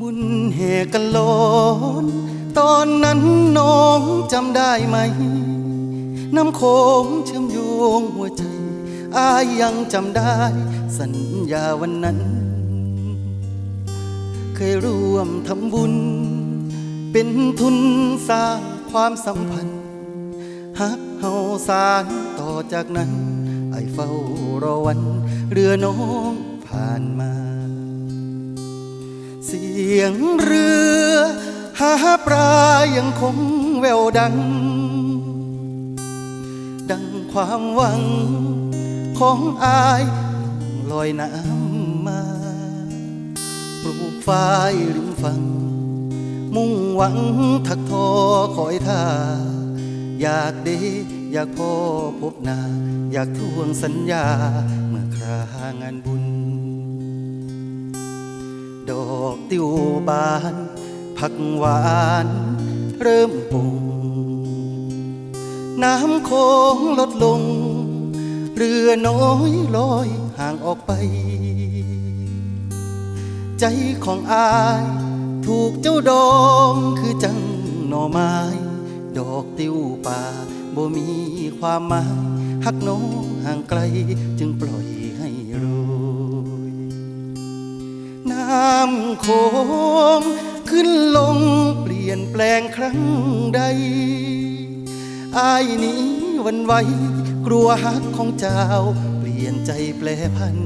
บุญแห่กันโลน ตอนนั้นน้องจำได้ไหม น้ำโขงเชื่อมโยงหัวใจ อายยังจำได้ สัญญาวันนั้น เคยร่วมทำบุญ เป็นทุนสร้างความสัมพันธ์หักเฮาสารต่อจากนั้น ไอเฝ้ารอวัน เรือน้องผ่านมา สียงเรือหาปลายังคงแววดัง ดังความหวังของอายลอยน้ำมา ปลูกฝ้ายริมฝั่ง มุ่งหวังทักทอคอยท่า อยากเดอยากพ่อพบนา อยากทวงสัญญา เมื่อครางานบุญ ติวบาน ผักหวานเริ่มปุ่งน้ำโค้งลดลง เรือน้อยลอยห่างออกไป ใจของอายถูกเจ้าดองคือจังหน่อไม้ ดอกติวป่าบ่มีความหมายหักน้องห่างไกลจึงปล่อย น้ำโขงขึ้นลงเปลี่ยนแปลงครั้งใดอายหนี้วันไหวกลัวฮักของเจ้า เปลี่ยนใจแปลพัน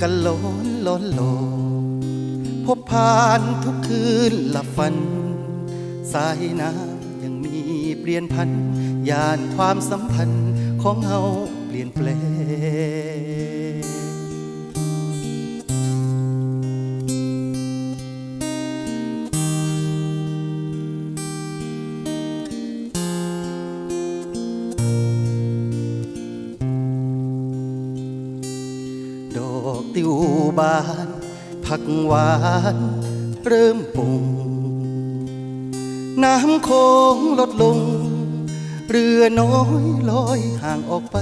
กันล้นล้นโลพบผ่านทุกคืนหลับฝัน สายน้ำยังมีเปลี่ยนพันยานความสัมพันธ์ของเฮาเปลี่ยนแปลง ติวบาน ผักหวาน เริ่มปุ่งน้ำโคงลดลง เรือน้อยลอยห่างออกไป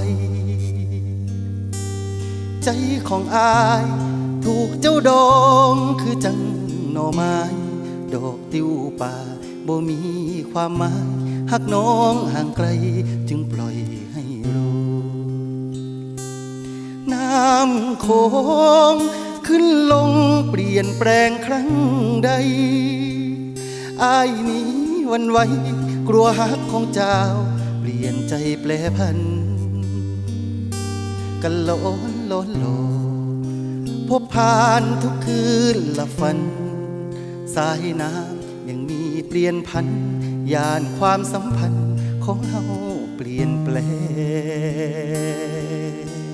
ใจของอาย ถูกเจ้าดองคือจังหน่อไม้ ดอกติวป่าบ่มีความหมายหักน้องห่างไกลจึงปล่อยำโขงขึ้นลงเปลี่ยนแปลงครั้งใดอายหนี้วันไหวกลัวฮักของเจ้า เปลี่ยนใจแปลพัน กันล้นล้นโลพบผ่านทุกคืนลับฝัน สายน้ำยังมีเปลี่ยนพันยานความสัมพันธ์ของเฮาเปลี่ยนแปลง